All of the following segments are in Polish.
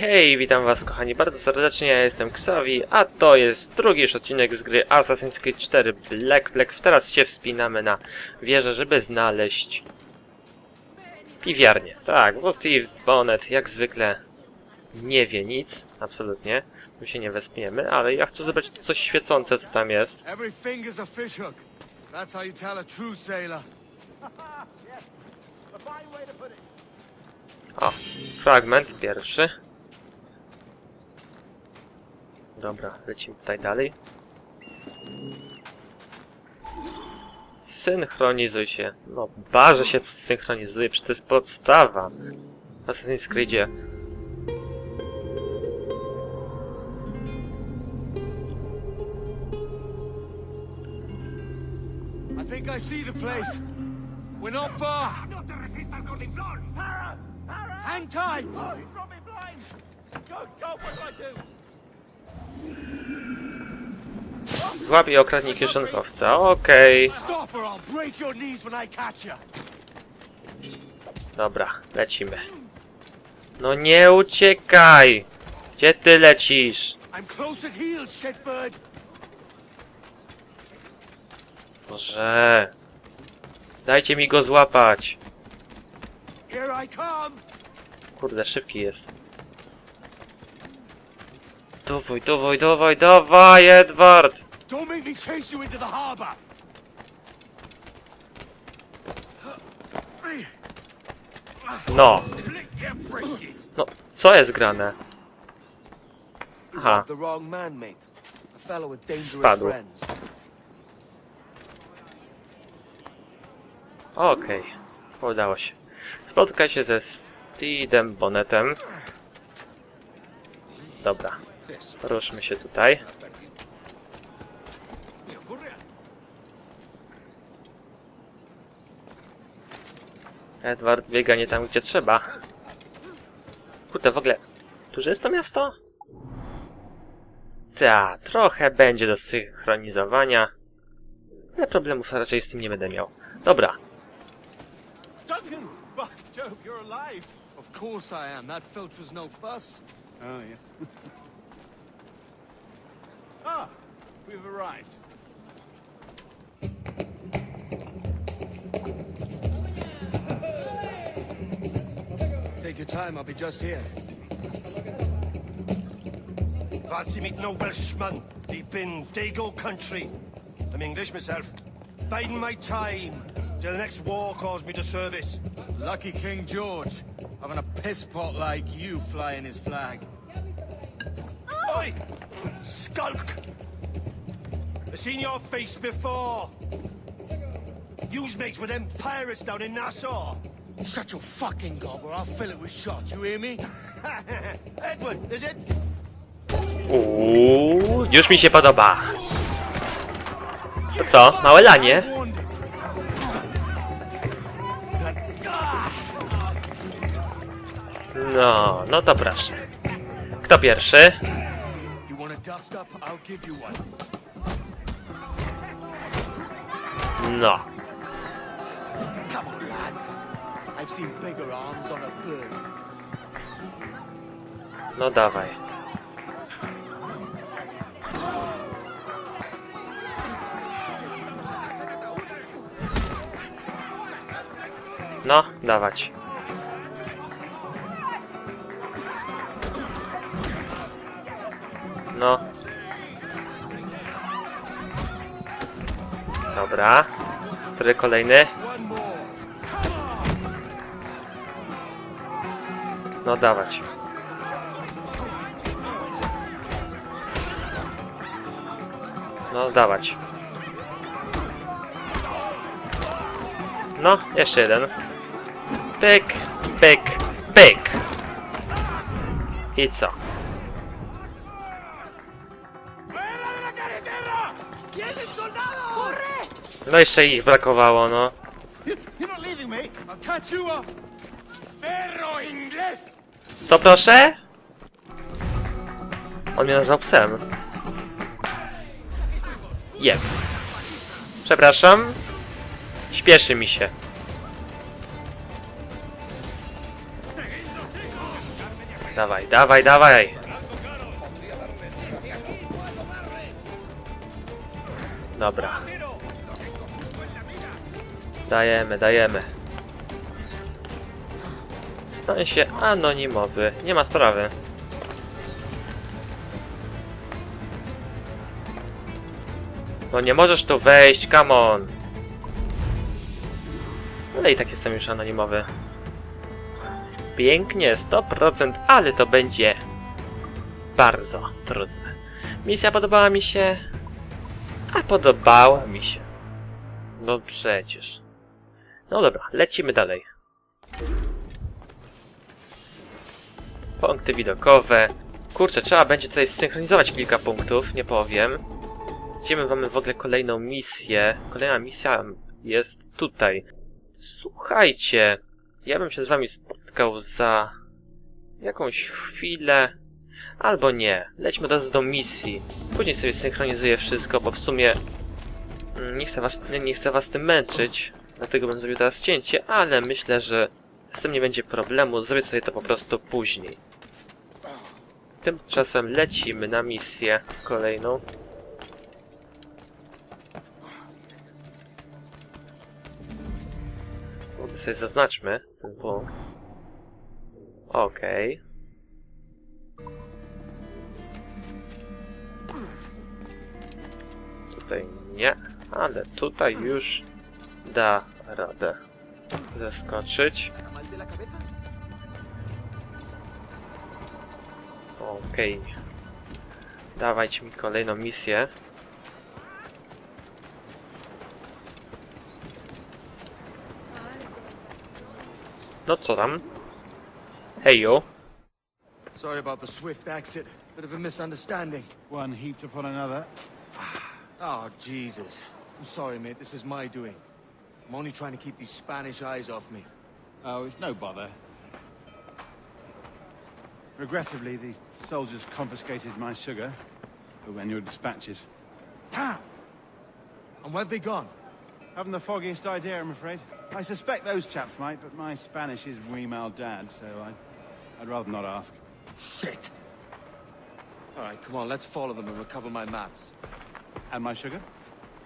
Hej, witam was kochani bardzo serdecznie, ja jestem Xavi, a to jest drugi już odcinek z gry Assassin's Creed 4 Black Flag. Teraz się wspinamy na wieżę, żeby znaleźć piwiarnię. Tak, bo Steve Bonnet jak zwykle nie wie nic, absolutnie. My się nie wespniemy, ale ja chcę zobaczyć coś świecące, co tam jest. Every finger's a fishhook. That's how you tell a true sailor. O, fragment pierwszy. Dobra, lecimy tutaj dalej. Synchronizuj się. No, bardzo się synchronizuje, przecież to jest podstawa. W Assassin's Creedzie. I think I see the place. We're not far. Hang tight. Złap i okradnij kieszonkowca. Okej. Stop or I'll break your knees when I catch you. Dobra, lecimy. No nie uciekaj! Gdzie ty lecisz? Boże. Dajcie mi go złapać. Kurde, szybki jest. Dawaj, dawaj, dawaj, dawaj, Edward! Don't make me chase you into the harbor. No. No, co jest grane? Aha, Spadł. okej. Udało się. Spotkaj się ze Steedem Bonnetem. Dobra. Ruszmy się tutaj. Edward biega nie tam, gdzie trzeba. Kurde, w ogóle... Duże jest to miasto? Ta, trochę będzie do synchronizowania. Ale problemów raczej z tym nie będę miał. Dobra, Duncan! By Jove, you're alive. Of course I am. That filch was no fuss. Oh, yes. ah, we've arrived. Take your time. I'll be just here. Fancy meeting no Welshman deep in Dago country. I'm English myself. Biding my time till the next war calls me to service. Lucky King George. Having a piss pot like you flying his flag. Oi! Skulk! I've seen your face before. You's mates with them pirates down in Nassau. Shut your fucking gob or I'll fill it with shot. You hear me? Edward, is it? Uuu, już mi się podoba. To co? Małe lanie? No, no to proszę. Kto pierwszy? You want a dust up? I'll give you one. Bird. No dawaj. No, dawać. No. Dobra. Który kolejny? No dawać. No dawać. No, jeszcze jeden. Pyk, pyk, pyk. I co? No jeszcze ich brakowało, no. Co proszę? On mnie nazwał psem. Jeb. Przepraszam. Śpieszy mi się. Dawaj, dawaj, dawaj! Dobra. Dajemy, dajemy. Stań się anonimowy. Nie ma sprawy. No nie możesz tu wejść, come on! Ale i tak jestem już anonimowy. Pięknie, 100%, ale to będzie bardzo trudne. Misja podobała mi się, a podobała mi się. No przecież. No dobra, lecimy dalej. Punkty widokowe. Kurczę, trzeba będzie tutaj zsynchronizować kilka punktów, nie powiem. Gdzie my mamy w ogóle kolejną misję? Kolejna misja jest tutaj. Słuchajcie, ja bym się z wami spotkał za jakąś chwilę, albo nie. Lećmy od razu do misji. Później sobie synchronizuję wszystko, bo w sumie mm, nie chcę was, nie, nie chcę was tym męczyć, dlatego bym zrobił teraz cięcie, ale myślę, że z tym nie będzie problemu, zrobię sobie to po prostu później. Tymczasem lecimy na misję kolejną. Może sobie zaznaczmy ten punkt. Okej. Tutaj nie, ale tutaj już da radę zeskoczyć. Okej. Dawajcie mi kolejną misję. No co tam? Hejo. Sorry about the swift exit. Bit of a misunderstanding. One heaped upon another. Oh, Jesus. I'm sorry, mate. This is my doing. I'm only trying to keep these Spanish eyes off me. Oh, it's no bother. Regrettably, the soldiers confiscated my sugar But when your dispatches. Damn! And where have they gone? Haven't the foggiest idea, I'm afraid. I suspect those chaps might, but my Spanish is muy mal dad, so I'd, I'd rather not ask. Shit! All right, come on. Let's follow them and recover my maps. And my sugar?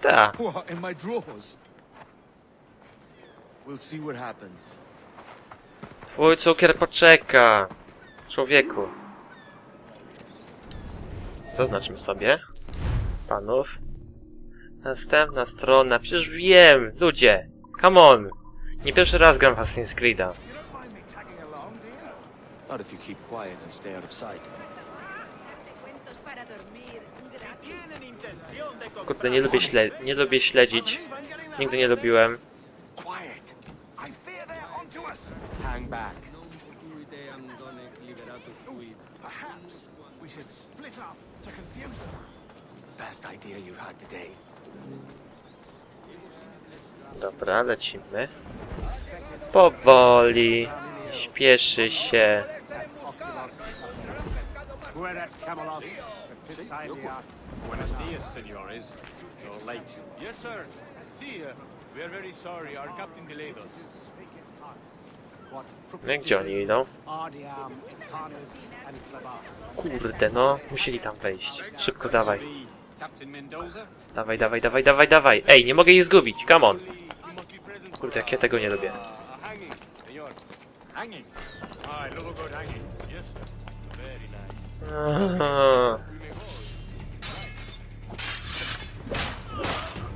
Ta. What, in my drawers? We'll see what happens. Twój cukier poczeka. Człowieku. Zaznaczmy sobie. Panów. Następna strona. Przecież wiem. Ludzie. Come on. Nie pierwszy raz gram w Assassin's Creed'a. Not if you keep quiet and stay out of sight. Cuentos para dormir gratis. Kurde, nie lubię, śle nie lubię śledzić. Nigdy nie lubiłem. Idea you've had today. Dobra, lecimy. Powoli. Śpieszy się. Buenos dias, senores. You're late. Yes, sir. See, we are very sorry. Our captain delayed us. No gdzie oni idą? Kurde, no. Musieli tam wejść. Szybko dawaj. Dawaj, dawaj, dawaj, dawaj, dawaj. Ej, nie mogę jej zgubić. Come on. Kurde, jak ja tego nie lubię. uh, a hanging, senor. Hanging. I love a good hanging. Yes, sir. Very nice. Aha. We may go.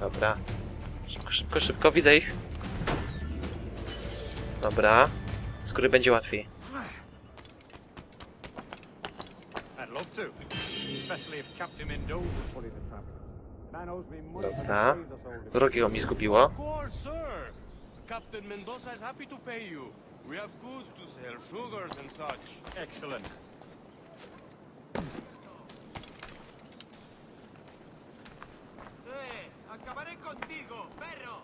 Dobra. Szybko, szybko, szybko, widzę ich. Dobra. Z góry będzie łatwiej. Love to. Especially if Captain Mendoza was pulling the trap. Dobra. Drugiego mi zgubiło. Captain Mendoza is happy to pay you. We have goods to sell, sugars and such. Excellent. Hey, acabaré contigo, perro.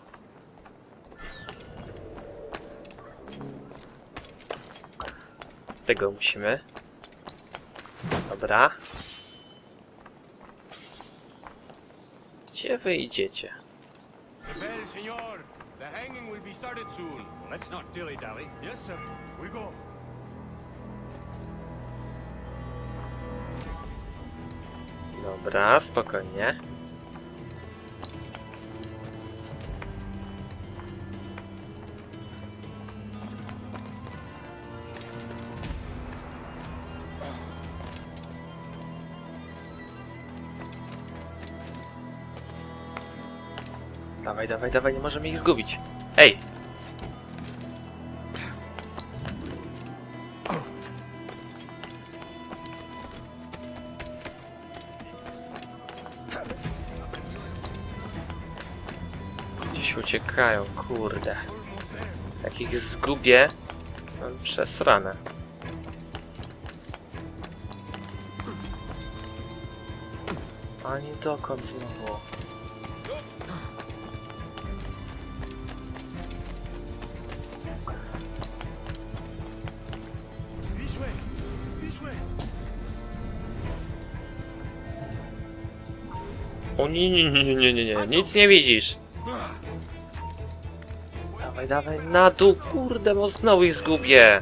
Tego musimy. Dobra. Gdzie wyjdziecie? Bell, Dobra, spokojnie. Dawaj, dawaj, dawaj, nie możemy ich zgubić. Ej! Gdzieś uciekają, kurde. Jak ich zgubię, mam przesrane. Ani dokąd znowu? O nie, nie, nie, nie, nie, nie, nic nie widzisz. Dawaj, dawaj, na dół, kurde, bo znowu ich zgubię.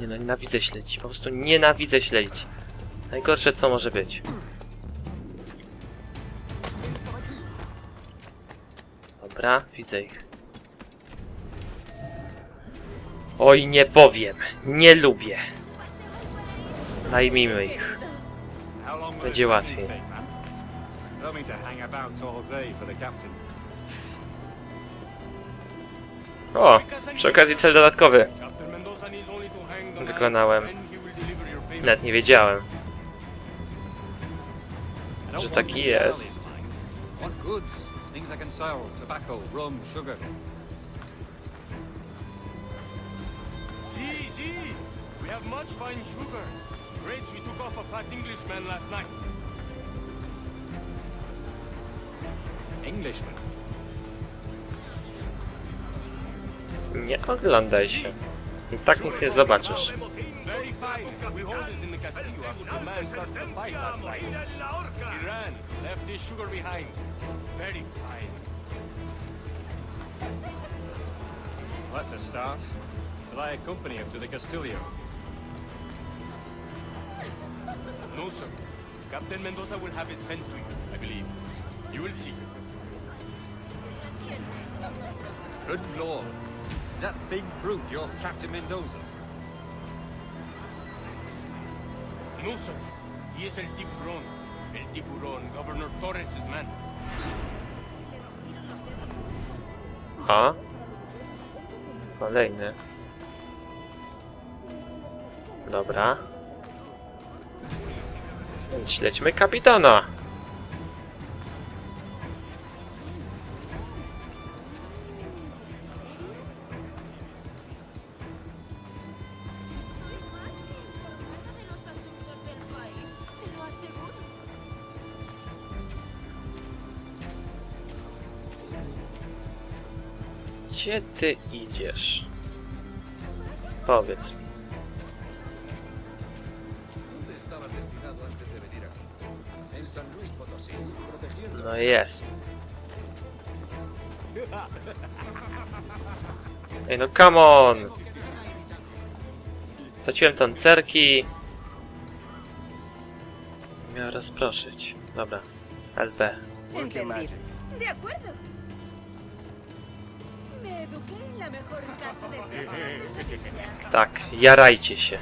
Nie no, nienawidzę śledzić, po prostu nienawidzę śledzić. Najgorsze co może być. Dobra, widzę ich. Oj, nie powiem. Nie lubię. Najmijmy ich. Będzie łatwiej. O, przy okazji cel dodatkowy. Wykonałem. Nawet nie wiedziałem. Że taki jest. Want goods, things I can sell, tobacco, rum, sugar. Have much fine sugar. Grapes we took off a fat Englishman last night. Englishman. Nie oglądaj się. I tak nic nie zobaczysz. Very fine. We hold it in the castillo after the man started the fight last night. He ran, left his sugar behind. Very fine. That's a start. Will I accompany him to the Castillo? No, sir. Captain Mendoza will have it sent to you, I believe. You will see. Good lord. Is that big brute your Captain Mendoza? No, sir. He is El Tiburon. El Tiburon, Governor Torres's man. O. Kolejny. Dobra. Więc śledźmy kapitana. Gdzie ty idziesz? Powiedz mi. No jest. Ej no come on! Straciłem tancerki. Miał rozproszyć. Dobra. LB. Entendido. De acuerdo. Me eduqué en la mejor casa de trabajo de Sevilla. Tak, jarajcie się.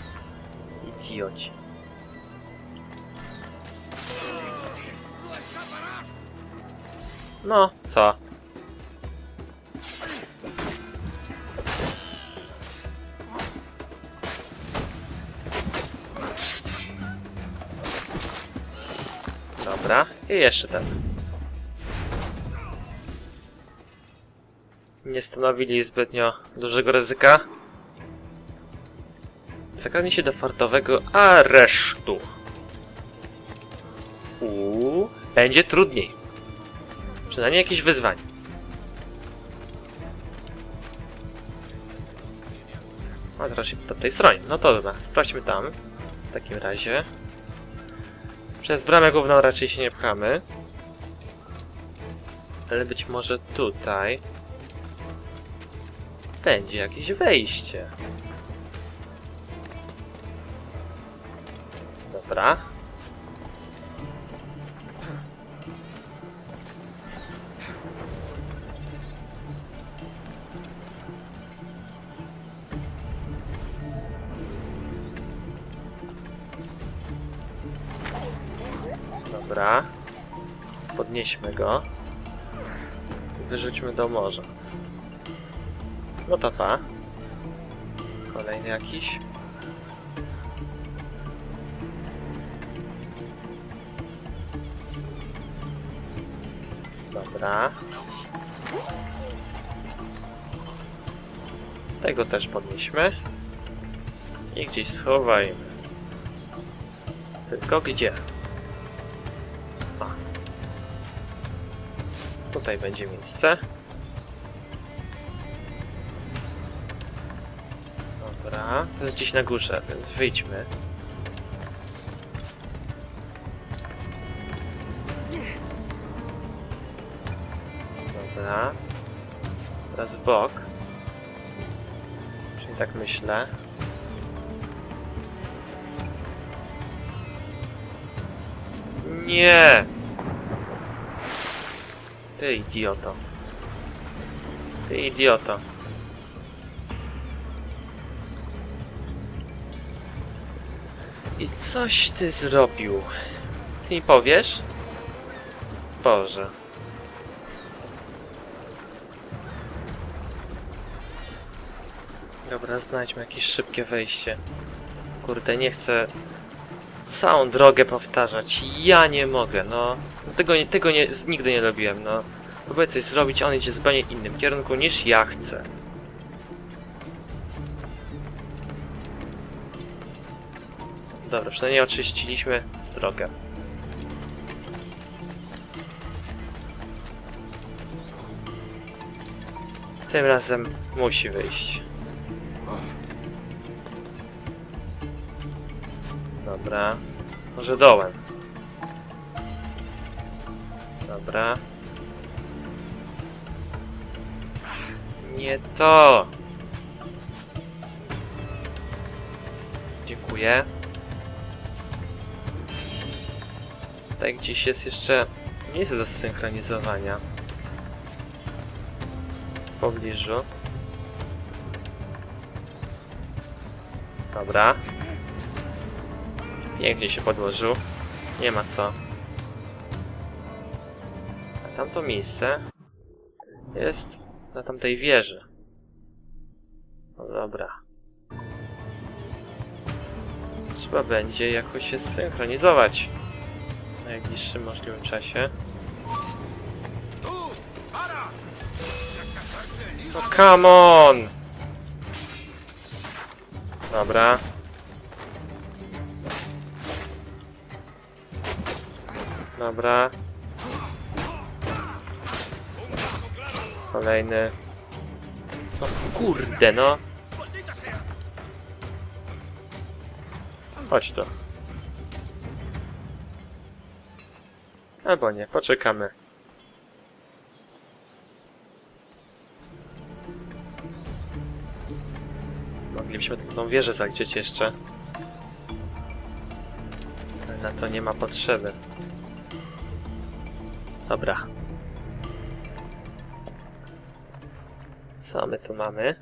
Idioci. No, co? Dobra, i jeszcze ten. Nie stanowili zbytnio dużego ryzyka. Zagadnij się do fartowego aresztu. Uuu, będzie trudniej. Przynajmniej jakieś wyzwanie. A teraz się po tej stronie. No to dobra, sprawdźmy tam. W takim razie. Przez bramę główną raczej się nie pchamy. Ale być może tutaj. będzie jakieś wejście. Dobra. Podnieśmy go. Wyrzućmy do morza. No to pa. Kolejny jakiś. Dobra. Tego też podnieśmy. I gdzieś schowajmy. Tylko gdzie? Tutaj będzie miejsce. Dobra, to jest gdzieś na górze, więc wyjdźmy. Dobra. Teraz bok. Czyli tak myślę. Nie! Ty idioto. Ty idioto. I coś ty zrobił. Ty mi powiesz? Boże. Dobra, znajdźmy jakieś szybkie wejście. Kurde, nie chcę całą drogę powtarzać. Ja nie mogę, no. Tego, tego nie, nigdy nie robiłem, no. Próbuję coś zrobić, on idzie w zupełnie innym kierunku niż ja chcę. Dobra, przynajmniej oczyściliśmy drogę. Tym razem musi wyjść. Dobra. Może dołem. Dobra. Nie to! Dziękuję. Tutaj gdzieś jest jeszcze miejsce do zsynchronizowania. W pobliżu. Dobra. Pięknie się podłożył. Nie ma co. A tamto miejsce jest na tamtej wieży. No dobra. Trzeba będzie jakoś się zsynchronizować w najbliższym możliwym czasie. No come on! Dobra. Dobra. Kolejny. No kurde, no. Chodź tu. Albo nie, poczekamy. Moglibyśmy tą wieżę zaliczyć jeszcze. Ale na to nie ma potrzeby. Dobra. Co my tu mamy?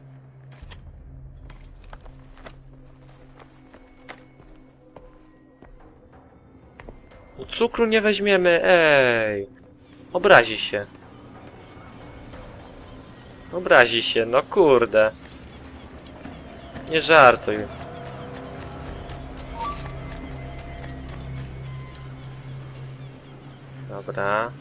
No cukru nie weźmiemy, ej! Obrazi się. Obrazi się, no kurde. Nie żartuj. Dobra.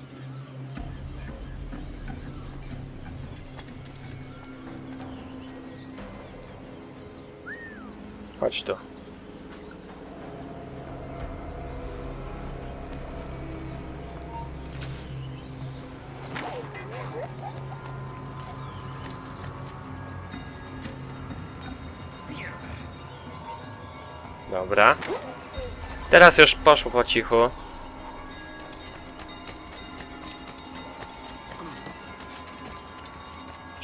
Chodź tu. Dobra. Teraz już poszło po cichu.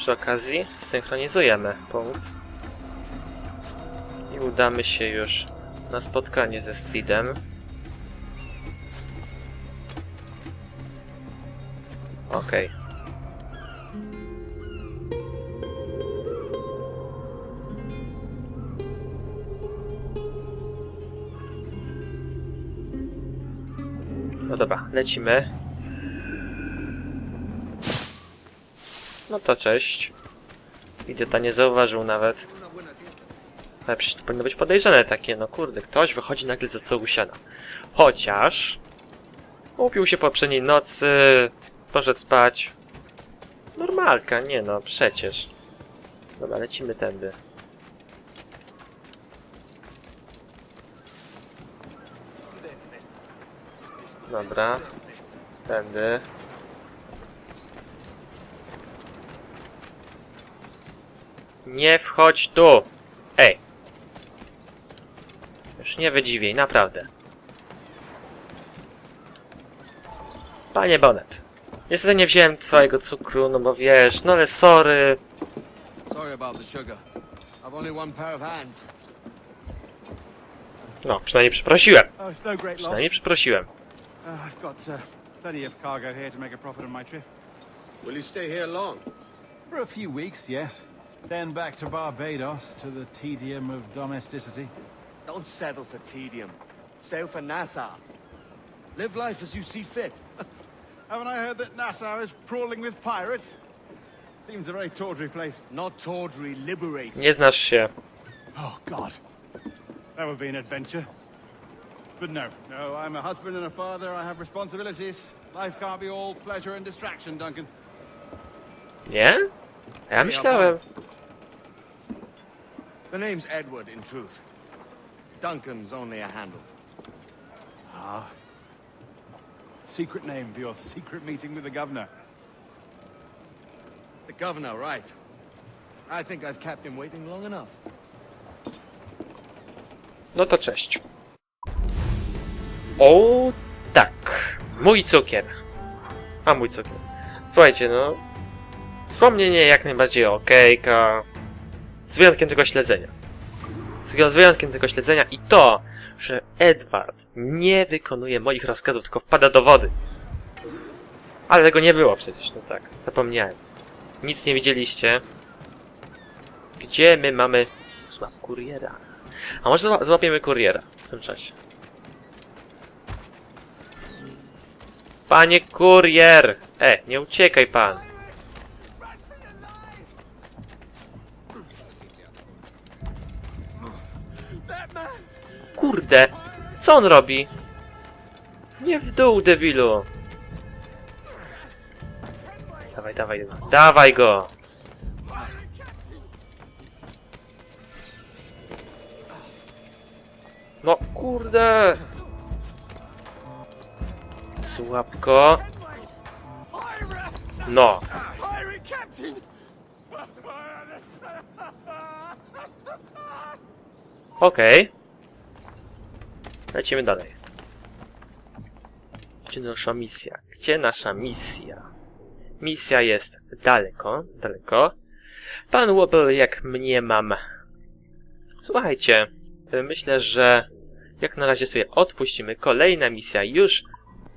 przy okazji synchronizujemy punkt. Udamy się już na spotkanie ze Steedem. Okej. No dobra, lecimy. No to cześć. Idiota nie zauważył nawet. Ale przecież to powinno być podejrzane takie, no kurde, ktoś wychodzi nagle ze stołu siana. Chociaż... Upił się poprzedniej nocy, poszedł spać. Normalka, nie no, przecież. Dobra, lecimy tędy. Dobra, tędy. Nie wchodź tu! Ej! Już nie wydziwiej, naprawdę. Panie Bonnet. Niestety nie wziąłem twojego cukru, no bo wiesz, no ale sorry. No, przynajmniej przeprosiłem. Oh, no. Przynajmniej przeprosiłem. Uh, I've got uh, plenty of cargo here to make a profit on my trip. Will you stay here long? For a few weeks, yes. Then back to Barbados to the tedium of domesticity. Don't settle for tedium. Sail for Nassau. Live life as you see fit. Haven't I heard that Nassau is crawling with pirates? Seems a very tawdry place. Not tawdry, liberate. Nie znasz się. Oh, God. That would be an adventure. But no, no, I'm a husband and a father. I have responsibilities. Life can't be all pleasure and distraction, Duncan. Yeah? Ja myślałem. The name's Edward, in truth. Duncan's only a handle. Ah. Secret name for your secret meeting with the governor. The governor, right. I think I've kept him waiting long enough. No to cześć. O, tak. Mój cukier. A mój cukier. Słuchajcie, no. Wspomnienie jak najbardziej okejka. Z wyjątkiem tego śledzenia. Z wyjątkiem tego śledzenia i to, że Edward nie wykonuje moich rozkazów, tylko wpada do wody. Ale tego nie było przecież, no tak. Zapomniałem. Nic nie widzieliście. Gdzie my mamy... Złap kuriera. A może zła- złapiemy kuriera w tym czasie. Panie kurier! E, nie uciekaj pan. Kurde! Co on robi? Nie w dół, debilu! Dawaj, dawaj go. Dawaj go! No kurde! Słabko. No. Okej. Lecimy dalej. Gdzie nasza misja? Gdzie nasza misja? Misja jest daleko, daleko. Pan Wobble, jak mnie mam. Słuchajcie, myślę, że jak na razie sobie odpuścimy. Kolejna misja już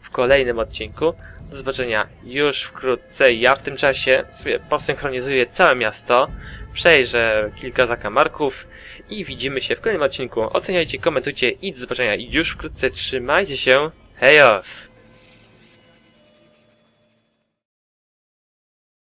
w kolejnym odcinku. Do zobaczenia już wkrótce. Ja w tym czasie sobie posynchronizuję całe miasto, przejrzę kilka zakamarków i widzimy się w kolejnym odcinku. Oceniajcie, komentujcie i do zobaczenia już wkrótce. Trzymajcie się. Hejos!